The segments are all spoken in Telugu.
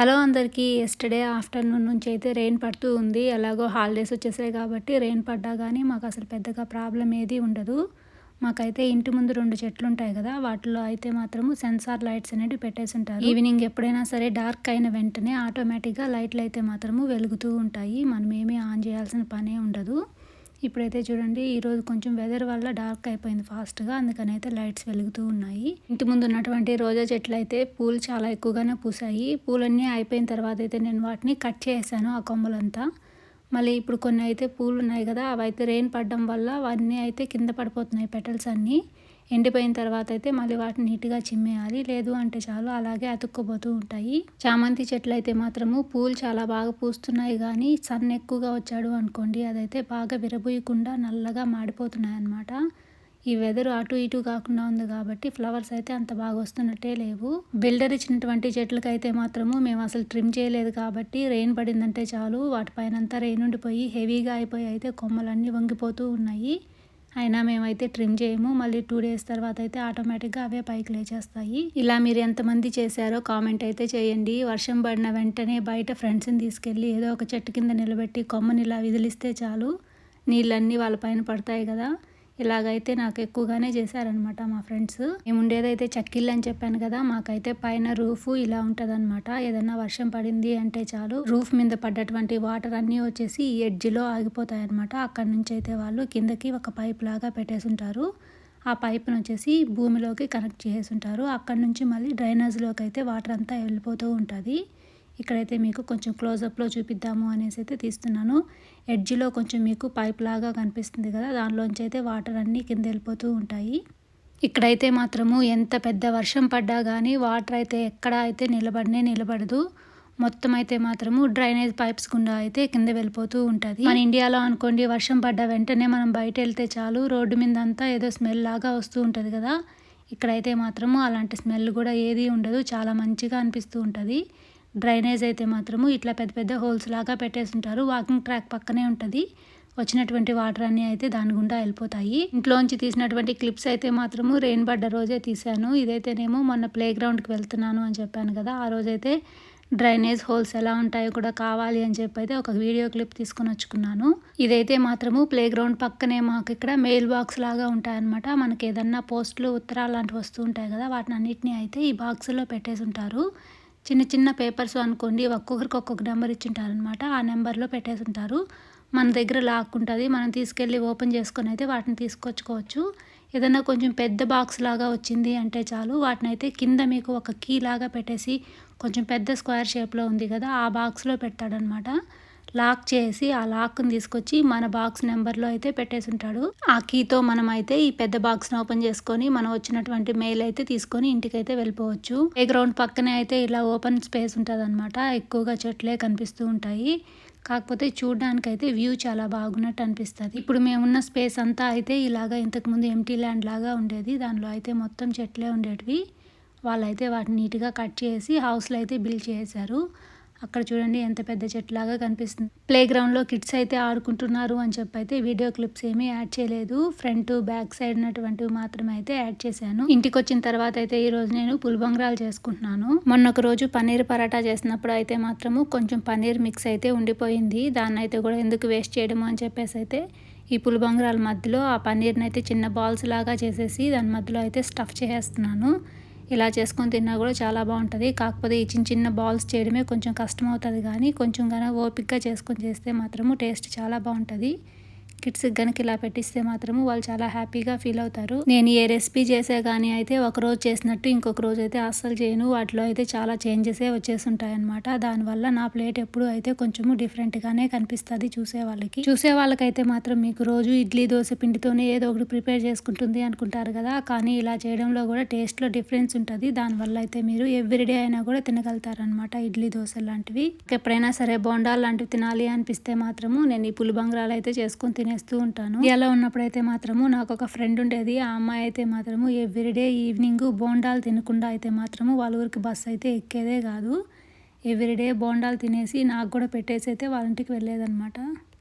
హలో అందరికీ. ఎస్టర్డే ఆఫ్టర్నూన్ నుంచి అయితే రెయిన్ పడుతూ ఉంది. ఎలాగో హాలిడేస్ వచ్చేసాయి కాబట్టి రెయిన్ పడ్డా కానీ మాకు అసలు పెద్దగా ప్రాబ్లం ఏది ఉండదు. మాకైతే ఇంటి ముందు రెండు చెట్లు ఉంటాయి కదా వాటిలో అయితే మాత్రము సెన్సార్ లైట్స్ అనేవి పెట్టేసి ఉంటారు. ఈవినింగ్ ఎప్పుడైనా సరే డార్క్ అయిన వెంటనే ఆటోమేటిక్గా లైట్లు అయితే మాత్రము వెలుగుతూ ఉంటాయి. మనం ఏమీ ఆన్ చేయాల్సిన పనే ఉండదు. ఇప్పుడైతే చూడండి ఈరోజు కొంచెం వెదర్ వల్ల డార్క్ అయిపోయింది ఫాస్ట్గా అందుకని అయితే లైట్స్ వెలుగుతూ ఉన్నాయి. ఇంటి ముందు ఉన్నటువంటి రోజా చెట్లు అయితే పూలు చాలా ఎక్కువగానే పూసాయి. పూలన్నీ అయిపోయిన తర్వాత అయితే నేను వాటిని కట్ చేశాను ఆ కొమ్మలంతా. మళ్ళీ ఇప్పుడు కొన్ని అయితే పూలు ఉన్నాయి కదా అవి అయితే రెయిన్ పడడం వల్ల అవన్నీ అయితే కింద పడిపోతున్నాయి పెటల్స్ అన్నీ. ఎండిపోయిన తర్వాత అయితే మళ్ళీ వాటిని నీట్గా చిమ్మేయాలి. లేదు అంటే చాలు అలాగే అతుక్కుపోతూ ఉంటాయి. చామంతి చెట్లు అయితే మాత్రము పూలు చాలా బాగా పూస్తున్నాయి కానీ సన్ ఎక్కువగా వచ్చాడు అనుకోండి అదైతే బాగా విరబూయకుండా నల్లగా మాడిపోతున్నాయి అన్నమాట ఈ వెదర్ అటు ఇటు కాకుండా ఉంది కాబట్టి ఫ్లవర్స్ అయితే అంత బాగా వస్తున్నట్టే లేవు. బిల్డర్ ఇచ్చినటువంటి చెట్లకైతే మాత్రము మేము అసలు ట్రిమ్ చేయలేదు కాబట్టి రెయిన్ పడిందంటే చాలు. వాటిపైన అంతా రెయిన్ ఉండిపోయి హెవీగా అయిపోయి అయితే కొమ్మలన్నీ వంగిపోతూ ఉన్నాయి. అయినా మేమైతే ట్రిమ్ చేయము. మళ్ళీ టూ డేస్ తర్వాత అయితే ఆటోమేటిక్గా అవే పైకి లేచేస్తాయి. ఇలా మీరు ఎంతమంది చేశారో కామెంట్ అయితే చేయండి. వర్షం పడిన వెంటనే బయట ఫ్రెండ్స్ని తీసుకెళ్ళి ఏదో ఒక చెట్టు కింద నిలబెట్టి కొమ్మని ఇలా విదిలిస్తే చాలు. నీళ్ళన్నీ వాళ్ళ పైన పడతాయి కదా. ఇలాగైతే నాకు ఎక్కువగానే చేశారనమాట మా ఫ్రెండ్స్. మేము ఉండేదైతే చక్కిళ్ళు అని చెప్పాను కదా మాకైతే పైన రూఫ్ ఇలా ఉంటదన్నమాట ఏదన్నా వర్షం పడింది అంటే చాలు రూఫ్ మీద పడ్డటువంటి వాటర్ అన్నీ వచ్చేసి ఈ ఎడ్జ్లో ఆగిపోతాయి అనమాట అక్కడ నుంచి అయితే వాళ్ళు కిందకి ఒక పైప్ లాగా పెట్టేసి ఉంటారు ఆ పైప్ను వచ్చేసి భూమిలోకి కనెక్ట్ చేసి ఉంటారు అక్కడ నుంచి మళ్ళీ డ్రైనేజ్లోకి అయితే వాటర్ అంతా వెళ్ళిపోతూ ఉంటుంది. ఇక్కడైతే మీకు కొంచెం క్లోజప్లో చూపిద్దాము అనేసి అయితే తీస్తున్నాను. ఎడ్జ్లో కొంచెం మీకు పైప్ లాగా కనిపిస్తుంది కదా దానిలోంచి అయితే వాటర్ అన్నీ కింద వెళ్ళిపోతూ ఉంటాయి. ఇక్కడైతే మాత్రము ఎంత పెద్ద వర్షం పడ్డా కానీ వాటర్ అయితే ఎక్కడ అయితే నిలబడినే నిలబడదు. మొత్తం అయితే మాత్రము డ్రైనేజ్ పైప్స్ గుండా అయితే కింద వెళ్ళిపోతూ ఉంటుంది. మన ఇండియాలో అనుకోండి వర్షం పడ్డ వెంటనే మనం బయట వెళ్తే చాలు రోడ్డు మీద అంతా ఏదో స్మెల్ లాగా వస్తూ ఉంటుంది కదా. ఇక్కడైతే మాత్రము అలాంటి స్మెల్ కూడా ఏది ఉండదు చాలా మంచిగా అనిపిస్తూ ఉంటుంది. డ్రైనేజ్ అయితే మాత్రము ఇట్లా పెద్ద పెద్ద హోల్స్ లాగా పెట్టేసి ఉంటారు వాకింగ్ ట్రాక్ పక్కనే ఉంటుంది. వచ్చినటువంటి వాటర్ అన్నీ అయితే దాని గుండా వెళ్ళిపోతాయి. ఇంట్లోంచి తీసినటువంటి క్లిప్స్ అయితే మాత్రము రెయిన్ పడ్డ రోజే తీశాను. ఇదైతేనేమో మొన్న ప్లే గ్రౌండ్కి వెళ్తున్నాను అని చెప్పాను కదా ఆ రోజైతే డ్రైనేజ్ హోల్స్ ఎలా ఉంటాయో కూడా కావాలి అని చెప్పి అయితే ఒక వీడియో క్లిప్ తీసుకుని వచ్చుకున్నాను. ఇదైతే మాత్రము ప్లే గ్రౌండ్ పక్కనే మాకు ఇక్కడ మెయిల్ బాక్స్ లాగా ఉంటాయన్నమాట. మనకి ఏదన్నా పోస్టులు ఉత్తరాలు లాంటివి వస్తూ ఉంటాయి కదా వాటిని అన్నిటిని అయితే ఈ బాక్స్లో పెట్టేసి ఉంటారు చిన్న చిన్న పేపర్స్ అనుకోండి ఒక్కొక్కరికి ఒక్కొక్క నెంబర్ ఇచ్చింటారనమాట ఆ నెంబర్లో పెట్టేసి ఉంటారు మన దగ్గర లాక్ ఉంటుంది మనం తీసుకెళ్ళి ఓపెన్ చేసుకొని అయితే వాటిని తీసుకొచ్చుకోవచ్చు. ఏదైనా కొంచెం పెద్ద బాక్స్ లాగా వచ్చింది అంటే చాలు వాటిని అయితే కింద మీకు ఒక కీ లాగా పెట్టేసి కొంచెం పెద్ద స్క్వేర్ షేప్లో ఉంది కదా ఆ బాక్స్లో పెడతాడనమాట లాక్ చేసి ఆ లాక్ని తీసుకొచ్చి మన బాక్స్ నెంబర్లో అయితే పెట్టేసి ఉంటాడు ఆ కీతో మనం అయితే ఈ పెద్ద బాక్స్ని ఓపెన్ చేసుకొని మనం వచ్చినటువంటి మెయిల్ అయితే తీసుకొని ఇంటికైతే వెళ్ళిపోవచ్చు. ఏ గ్రౌండ్ పక్కనే అయితే ఇలా ఓపెన్ స్పేస్ ఉంటుంది అనమాట ఎక్కువగా చెట్లే కనిపిస్తూ ఉంటాయి. కాకపోతే చూడడానికైతే అయితే వ్యూ చాలా బాగున్నట్టు అనిపిస్తుంది. ఇప్పుడు మేమున్న స్పేస్ అంతా అయితే ఇలాగా ఇంతకుముందు ఎంటీ ల్యాండ్ లాగా ఉండేది. దానిలో అయితే మొత్తం చెట్లే ఉండేటివి. వాళ్ళైతే వాటిని నీట్గా కట్ చేసి హౌస్లో అయితే బిల్డ్ చేశారు. అక్కడ చూడండి ఎంత పెద్ద చెట్లాగా కనిపిస్తుంది. ప్లే గ్రౌండ్లో కిడ్స్ అయితే ఆడుకుంటున్నారు అని చెప్పి అయితే వీడియో క్లిప్స్ ఏమీ యాడ్ చేయలేదు. ఫ్రంట్ బ్యాక్ సైడ్ ఉన్నటువంటివి మాత్రమే అయితే యాడ్ చేశాను. ఇంటికి వచ్చిన తర్వాత అయితే ఈ రోజు నేను పులిబంగరాలు చేసుకుంటున్నాను. మొన్న ఒక రోజు పన్నీర్ పరాటా చేసినప్పుడు అయితే మాత్రము కొంచెం పన్నీర్ మిక్స్ అయితే ఉండిపోయింది. దాన్ని అయితే కూడా ఎందుకు వేస్ట్ చేయడము అని చెప్పేసి అయితే ఈ పులిబంగరాల మధ్యలో ఆ పన్నీర్ని అయితే చిన్న బాల్స్ లాగా చేసేసి దాని మధ్యలో అయితే స్టఫ్ చేసేస్తున్నాను. ఇలా చేసుకొని తిన్నా కూడా చాలా బాగుంటుంది. కాకపోతే ఈ చిన్న చిన్న బాల్స్ చేయడమే కొంచెం కష్టం అవుతుంది కానీ కొంచెం కానీ ఓపిక్గా చేసుకొని చేస్తే మాత్రము టేస్ట్ చాలా బాగుంటుంది. కిడ్స్ కనుక ఇలా పెట్టిస్తే మాత్రము వాళ్ళు చాలా హ్యాపీగా ఫీల్ అవుతారు. నేను ఏ రెసిపీ చేసే కానీ అయితే ఒక రోజు చేసినట్టు ఇంకొక రోజు అయితే అస్సలు చేయను. వాటిలో అయితే చాలా చేంజెసే వచ్చేస్తుంటాయి దానివల్ల నా ప్లేట్ ఎప్పుడు అయితే కొంచెము డిఫరెంట్గానే కనిపిస్తుంది చూసే వాళ్ళకి. చూసే వాళ్ళకైతే మాత్రం మీకు రోజు ఇడ్లీ దోశ పిండితోనే ఏదో ఒకటి ప్రిపేర్ చేసుకుంటుంది అనుకుంటారు కదా. కానీ ఇలా చేయడంలో కూడా టేస్ట్లో డిఫరెన్స్ ఉంటుంది. దానివల్ల అయితే మీరు ఎవ్రీడే అయినా కూడా తినగలుగుతారనమాట ఇడ్లీ దోశ లాంటివి. ఎప్పుడైనా సరే బోండాలు లాంటివి తినాలి అనిపిస్తే మాత్రము నేను ఈ పులిబంగరాలు అయితే చేసుకుని తినే తినేస్తూ ఉంటాను. ఎలా ఉన్నప్పుడైతే మాత్రము నాకు ఒక ఫ్రెండ్ ఉండేది. ఆ అమ్మాయి అయితే మాత్రము ఎవ్రీడే ఈవినింగ్ బోండాలు తినకుండా అయితే మాత్రము వాళ్ళ ఊరికి బస్సు అయితే ఎక్కేదే కాదు. ఎవ్రీడే బోండాలు తినేసి నాకు కూడా పెట్టేసి అయితే వాళ్ళ ఇంటికి వెళ్ళేదనమాట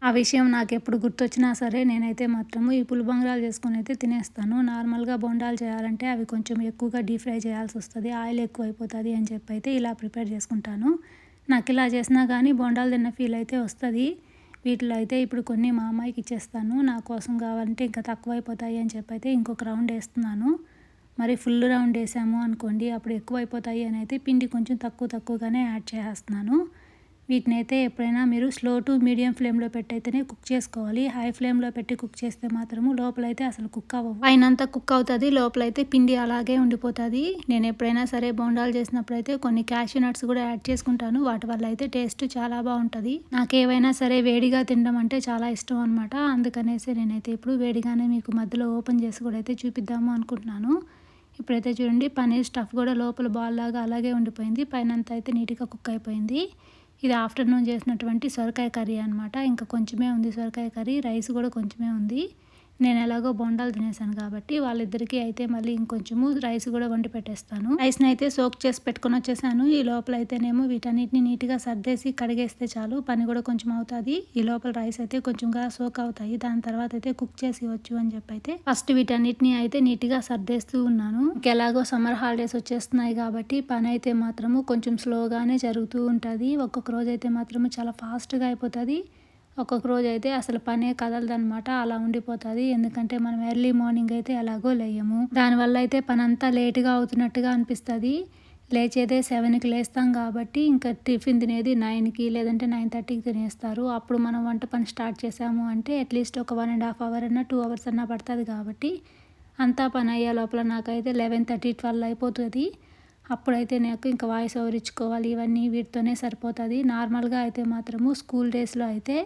ఆ విషయం నాకు ఎప్పుడు గుర్తొచ్చినా సరే నేనైతే మాత్రము ఈ పులిబంగరాలు చేసుకొని అయితే తినేస్తాను. నార్మల్గా బొండాలు చేయాలంటే అవి కొంచెం ఎక్కువగా డీప్ ఫ్రై చేయాల్సి వస్తుంది. ఆయిల్ ఎక్కువ అయిపోతుంది అని చెప్పి అయితే ఇలా ప్రిపేర్ చేసుకుంటాను. నాకు ఇలా చేసినా కానీ బొండాలు తిన్న ఫీల్ అయితే వస్తుంది. వీటిలో అయితే ఇప్పుడు కొన్ని మా అమ్మాయికి ఇచ్చేస్తాను. నా కోసం కావాలంటే ఇంకా తక్కువ అయిపోతాయి అని చెప్పి అయితే ఇంకొక రౌండ్ వేస్తున్నాను. మరి ఫుల్ రౌండ్ వేసాము అనుకోండి అప్పుడు ఎక్కువ అయిపోతాయి అని అయితే పిండి కొంచెం తక్కువ తక్కువగానే యాడ్ చేసేస్తున్నాను. వీటిని అయితే ఎప్పుడైనా మీరు స్లో టు మీడియం ఫ్లేమ్లో పెట్టి అయితేనే కుక్ చేసుకోవాలి. హై ఫ్లేమ్లో పెట్టి కుక్ చేస్తే మాత్రము లోపలైతే అసలు కుక్ అవ్వవు. పైనంతా కుక్ అవుతుంది లోపలైతే పిండి అలాగే ఉండిపోతుంది. నేను ఎప్పుడైనా సరే బోండాలు చేసినప్పుడు అయితే కొన్ని క్యాష్యూ నట్స్ కూడా యాడ్ చేసుకుంటాను. వాటి వల్ల అయితే టేస్ట్ చాలా బాగుంటుంది. నాకు ఏవైనా సరే వేడిగా తినడం అంటే చాలా ఇష్టం అనమాట అందుకనేసి నేనైతే ఇప్పుడు వేడిగానే మీకు మధ్యలో ఓపెన్ చేసి కూడా అయితే చూపిద్దాము అనుకుంటున్నాను. ఇప్పుడైతే చూడండి పనీర్ స్టఫ్ కూడా లోపల బాల్ లాగా అలాగే ఉండిపోయింది. పైన అంతా అయితే నీట్గా కుక్ అయిపోయింది. ఇది ఆఫ్టర్నూన్ చేసినటువంటి సొరకాయ కర్రీ అనమాట ఇంకా కొంచెమే ఉంది సొరకాయ కర్రీ రైస్ కూడా కొంచెమే ఉంది. నేను ఎలాగో బొండాలు తినేసాను కాబట్టి వాళ్ళిద్దరికీ అయితే మళ్ళీ ఇంకొంచెము రైస్ కూడా వండి పెట్టేస్తాను. రైస్ని అయితే సోక్ చేసి పెట్టుకొని వచ్చేసాను. ఈ లోపల అయితేనేమో వీటన్నిటిని నీట్గా సర్దేసి కడిగేస్తే చాలు పని కూడా కొంచెం అవుతుంది. ఈ లోపల రైస్ అయితే కొంచెంగా సోక్ అవుతాయి. దాని తర్వాత అయితే కుక్ చేసి ఇవ్వచ్చు అని చెప్పి అయితే ఫస్ట్ వీటన్నిటిని అయితే నీట్గా సర్దేస్తూ ఉన్నాను. ఎలాగో సమ్మర్ హాలిడేస్ వచ్చేస్తున్నాయి కాబట్టి పని అయితే మాత్రము కొంచెం స్లోగానే జరుగుతూ ఉంటుంది. ఒక్కొక్క రోజు అయితే మాత్రము చాలా ఫాస్ట్గా అయిపోతుంది. ఒక్కొక్క రోజు అయితే అసలు పనే కదలదనమాట అలా ఉండిపోతుంది. ఎందుకంటే మనం ఎర్లీ మార్నింగ్ అయితే ఎలాగో లేయము. దానివల్ల అయితే పని అంతా లేటుగా అవుతున్నట్టుగా అనిపిస్తుంది. లేచేదే సెవెన్కి లేస్తాం కాబట్టి ఇంకా టిఫిన్ తినేది నైన్కి లేదంటే నైన్ థర్టీకి తినేస్తారు. అప్పుడు మనం వంట పని స్టార్ట్ చేసాము అంటే అట్లీస్ట్ ఒక వన్ అండ్ హాఫ్ అవర్ అన్నా టూ అవర్స్ అన్నా పడుతుంది కాబట్టి అంతా పని అయ్యే లోపల నాకైతే లెవెన్ థర్టీ ట్వెల్వ్ అయిపోతుంది. అప్పుడైతే నాకు ఇంకా వాయిస్ ఓవర్ ఇచ్చుకోవాలి. ఇవన్నీ వీటితోనే సరిపోతుంది. నార్మల్గా అయితే మాత్రము స్కూల్ డేస్లో అయితే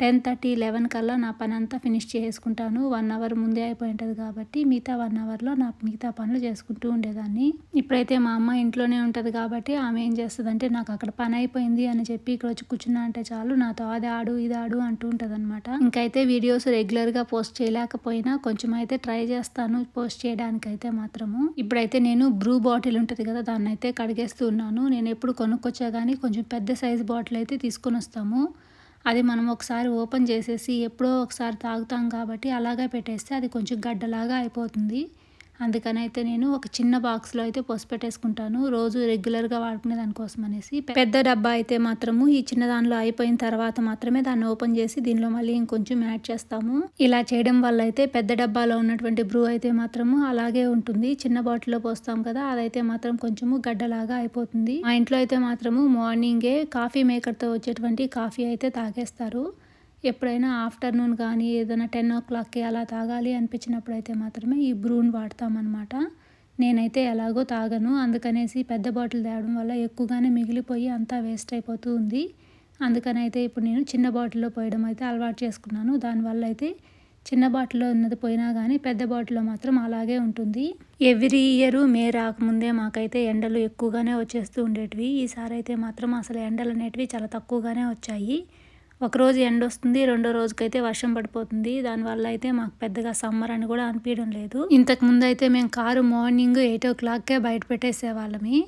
టెన్ థర్టీ లెవెన్ కల్లా నా పని అంతా ఫినిష్ చేసుకుంటాను. వన్ అవర్ ముందే అయిపోయి ఉంటుంది కాబట్టి మిగతా వన్ అవర్లో నా మిగతా పనులు చేసుకుంటూ ఉండేదాన్ని. ఇప్పుడైతే మా అమ్మ ఇంట్లోనే ఉంటుంది కాబట్టి ఆమె ఏం చేస్తుందంటే నాకు అక్కడ పని అయిపోయింది అని చెప్పి ఇక్కడ వచ్చి కూర్చున్నా అంటే చాలు నాతో అది ఆడు ఇది ఆడు అంటూ ఉంటుంది అనమాట ఇంకైతే వీడియోస్ రెగ్యులర్గా పోస్ట్ చేయలేకపోయినా కొంచెం అయితే ట్రై చేస్తాను పోస్ట్ చేయడానికైతే మాత్రము. ఇప్పుడైతే నేను బ్రూ బాటిల్ ఉంటుంది కదా దాన్ని అయితే కడిగేస్తూ ఉన్నాను. నేను ఎప్పుడు కొనుక్కొచ్చా కానీ కొంచెం పెద్ద సైజ్ బాటిల్ అయితే తీసుకొని వస్తాము. అది మనం ఒకసారి ఓపెన్ చేసేసి ఎప్పుడో ఒకసారి తాగుతాం కాబట్టి అలాగే పెట్టేస్తే అది కొంచెం గడ్డలాగా అయిపోతుంది. అందుకని అయితే నేను ఒక చిన్న బాక్స్లో అయితే పోసి పెట్టేసుకుంటాను. రోజు రెగ్యులర్గా వాడుకునే దానికోసం అనేసి. పెద్ద డబ్బా అయితే మాత్రము ఈ చిన్న దానిలో అయిపోయిన తర్వాత మాత్రమే దాన్ని ఓపెన్ చేసి దీనిలో మళ్ళీ ఇంకొంచెం యాడ్ చేస్తాము. ఇలా చేయడం వల్ల అయితే పెద్ద డబ్బాలో ఉన్నటువంటి బ్రూ అయితే మాత్రము అలాగే ఉంటుంది. చిన్న బాటిల్లో పోస్తాం కదా అదైతే మాత్రం కొంచెము గడ్డలాగా అయిపోతుంది. మా ఇంట్లో అయితే మాత్రము మార్నింగే కాఫీ మేకర్తో వచ్చేటువంటి కాఫీ అయితే తాగేస్తారు. ఎప్పుడైనా ఆఫ్టర్నూన్ కానీ ఏదైనా టెన్ ఓ క్లాక్కి అలా తాగాలి అనిపించినప్పుడు అయితే మాత్రమే ఈ బ్రూన్ వాడతామన్నమాట. నేనైతే ఎలాగో తాగను. అందుకనేసి పెద్ద బాటిల్ తేవడం వల్ల ఎక్కువగానే మిగిలిపోయి అంతా వేస్ట్ అయిపోతూ ఉంది. అందుకని అయితే ఇప్పుడు నేను చిన్న బాటిల్లో పోయడం అయితే అలవాటు చేసుకున్నాను. దానివల్ల అయితే చిన్న బాటిల్లో ఉన్నది పోయినా కానీ పెద్ద బాటిల్లో మాత్రం అలాగే ఉంటుంది. ఎవ్రీ ఇయర్ మే రాకముందే మాకైతే ఎండలు ఎక్కువగానే వచ్చేస్తూ ఉండేటివి. ఈసారి అయితే మాత్రం అసలు ఎండలు అనేటివి చాలా తక్కువగానే వచ్చాయి. ఒకరోజు ఎండ వస్తుంది రెండో రోజుకైతే వర్షం పడిపోతుంది. దానివల్ల అయితే మాకు పెద్దగా సమ్మర్ అని కూడా అనిపించడం లేదు. ఇంతకు ముందు అయితే మేము కారు మార్నింగ్ ఎయిట్ ఓ క్లాక్కే బయట పెట్టేసేవాళ్ళమి.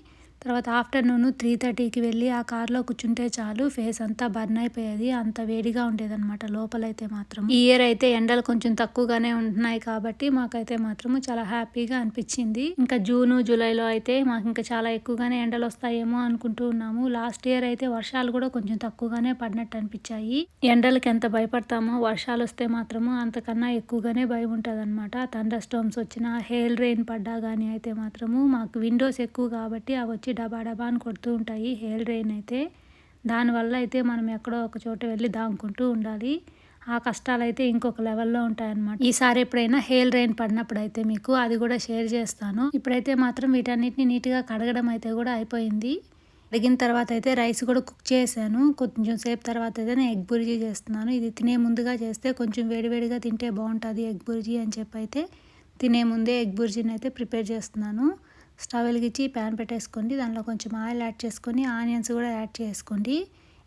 తర్వాత ఆఫ్టర్నూన్ త్రీ థర్టీకి వెళ్ళి ఆ కార్లో కూర్చుంటే చాలు ఫేస్ అంతా బర్న్ అయిపోయేది. అంత వేడిగా ఉండేదన్నమాట. లోపలైతే మాత్రం ఈ ఇయర్ అయితే ఎండలు కొంచెం తక్కువగానే ఉంటున్నాయి కాబట్టి మాకైతే మాత్రం చాలా హ్యాపీగా అనిపించింది. ఇంకా జూను జూలైలో అయితే మాకు ఇంకా చాలా ఎక్కువగానే ఎండలు వస్తాయేమో అనుకుంటూ ఉన్నాము. లాస్ట్ ఇయర్ అయితే వర్షాలు కూడా కొంచెం తక్కువగానే పడినట్టు అనిపించాయి. ఎండలకి ఎంత భయపడతామో వర్షాలు వస్తే మాత్రము అంతకన్నా ఎక్కువగానే భయం ఉంటుంది అనమాట థండర్ స్టోమ్స్ వచ్చిన హెయిల్ రెయిన్ పడ్డా కానీ అయితే మాత్రము మాకు విండోస్ ఎక్కువ కాబట్టి అవి వచ్చి డబా డబా అని కొడుతూ ఉంటాయి. హెయిల్ రెయిన్ అయితే దానివల్ల అయితే మనం ఎక్కడో ఒక చోట వెళ్ళి దాముకుంటూ ఉండాలి. ఆ కష్టాలు అయితే ఇంకొక లెవెల్లో ఉంటాయన్నమాట. ఈసారి ఎప్పుడైనా హెయిల్ రెయిన్ పడినప్పుడు అయితే మీకు అది కూడా షేర్ చేస్తాను. ఇప్పుడైతే మాత్రం వీటన్నిటిని నీట్గా కడగడం అయితే కూడా అయిపోయింది. కడిగిన తర్వాత అయితే రైస్ కూడా కుక్ చేశాను. కొంచెం సేపు తర్వాత అయితే నేను ఎగ్ బుర్జీ చేస్తున్నాను. ఇది తినే ముందుగా చేస్తే కొంచెం వేడివేడిగా తింటే బాగుంటుంది ఎగ్ బుర్జీ అని చెప్పి అయితే తినే ముందే ఎగ్ బుర్జీని అయితే ప్రిపేర్ చేస్తున్నాను. స్టవ్ వెలిగించి ప్యాన్ పెట్టేసుకోండి. దాంట్లో కొంచెం ఆయిల్ యాడ్ చేసుకొని ఆనియన్స్ కూడా యాడ్ చేసుకోండి.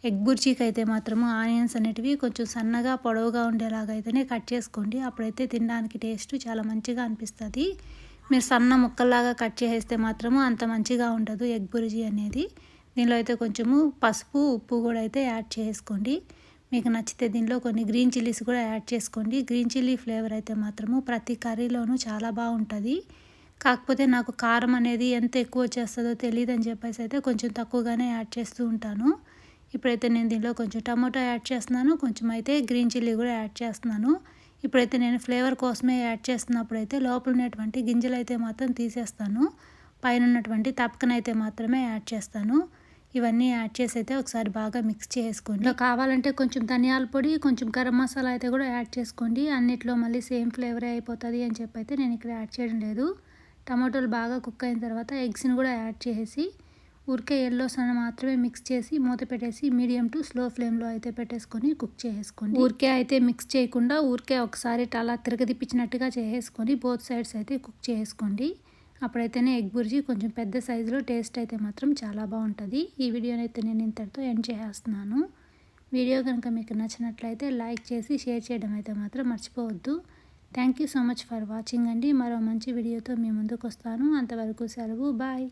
ఎగ్ బుర్జీకి అయితే మాత్రము ఆనియన్స్ అనేటివి కొంచెం సన్నగా పొడవుగా ఉండేలాగా అయితేనే కట్ చేసుకోండి. అప్పుడైతే తినడానికి టేస్ట్ చాలా మంచిగా అనిపిస్తుంది. మీరు సన్న ముక్కల్లాగా కట్ చేసేస్తే మాత్రము అంత మంచిగా ఉండదు ఎగ్ బుర్జీ అనేది. దీనిలో అయితే కొంచెము పసుపు ఉప్పు కూడా అయితే యాడ్ చేసుకోండి. మీకు నచ్చితే దీనిలో కొన్ని గ్రీన్ చిల్లీస్ కూడా యాడ్ చేసుకోండి. గ్రీన్ చిల్లీ ఫ్లేవర్ అయితే మాత్రము ప్రతి కర్రీలోనూ చాలా బాగుంటుంది. కాకపోతే నాకు కారం అనేది ఎంత ఎక్కువ వచ్చేస్తుందో తెలియదు అని చెప్పేసి అయితే కొంచెం తక్కువగానే యాడ్ చేస్తూ ఉంటాను. ఇప్పుడైతే నేను దీనిలో కొంచెం టమాటో యాడ్ చేస్తున్నాను కొంచెం అయితే గ్రీన్ చిల్లీ కూడా యాడ్ చేస్తున్నాను. ఇప్పుడైతే నేను ఫ్లేవర్ కోసమే యాడ్ చేస్తున్నప్పుడు అయితే లోపల ఉన్నటువంటి గింజలు అయితే మాత్రం తీసేస్తాను. పైన ఉన్నటువంటి తప్పకనైతే మాత్రమే యాడ్ చేస్తాను. ఇవన్నీ యాడ్ చేసి అయితే ఒకసారి బాగా మిక్స్ చేసుకోండి. కావాలంటే కొంచెం ధనియాల పొడి కొంచెం గరం మసాలా అయితే కూడా యాడ్ చేసుకోండి. అన్నిట్లో మళ్ళీ సేమ్ ఫ్లేవరే అయిపోతుంది అని చెప్పి అయితే నేను ఇక్కడ యాడ్ చేయడం లేదు. టమాటోలు బాగా కుక్ అయిన తర్వాత ఎగ్స్ని కూడా యాడ్ చేసి ఉరికే ఎల్లో సన్న మాత్రమే మిక్స్ చేసి మూత పెట్టేసి మీడియం టు స్లో ఫ్లేమ్లో అయితే పెట్టేసుకొని కుక్ చేసుకోండి ఊరికే అయితే మిక్స్ చేయకుండా ఊరికే ఒకసారి అలా తిరగదిప్పించినట్టుగా చేసేసుకొని బోత్ సైడ్స్ అయితే కుక్ చేసుకోండి అప్పుడైతేనే ఎగ్ బుర్జీ కొంచెం పెద్ద సైజులో టేస్ట్ అయితే మాత్రం చాలా బాగుంటుంది. ఈ వీడియోని అయితే నేను ఇంతటితో ఎండ్ చేసేస్తున్నాను. వీడియో కనుక మీకు నచ్చినట్లయితే లైక్ చేసి షేర్ చేయడం అయితే మాత్రం మర్చిపోవద్దు. Thank you so much for watching అండి. మరో మంచి వీడియోతో మీ ముందుకు వస్తాను అంతవరకు సెలవు. బాయ్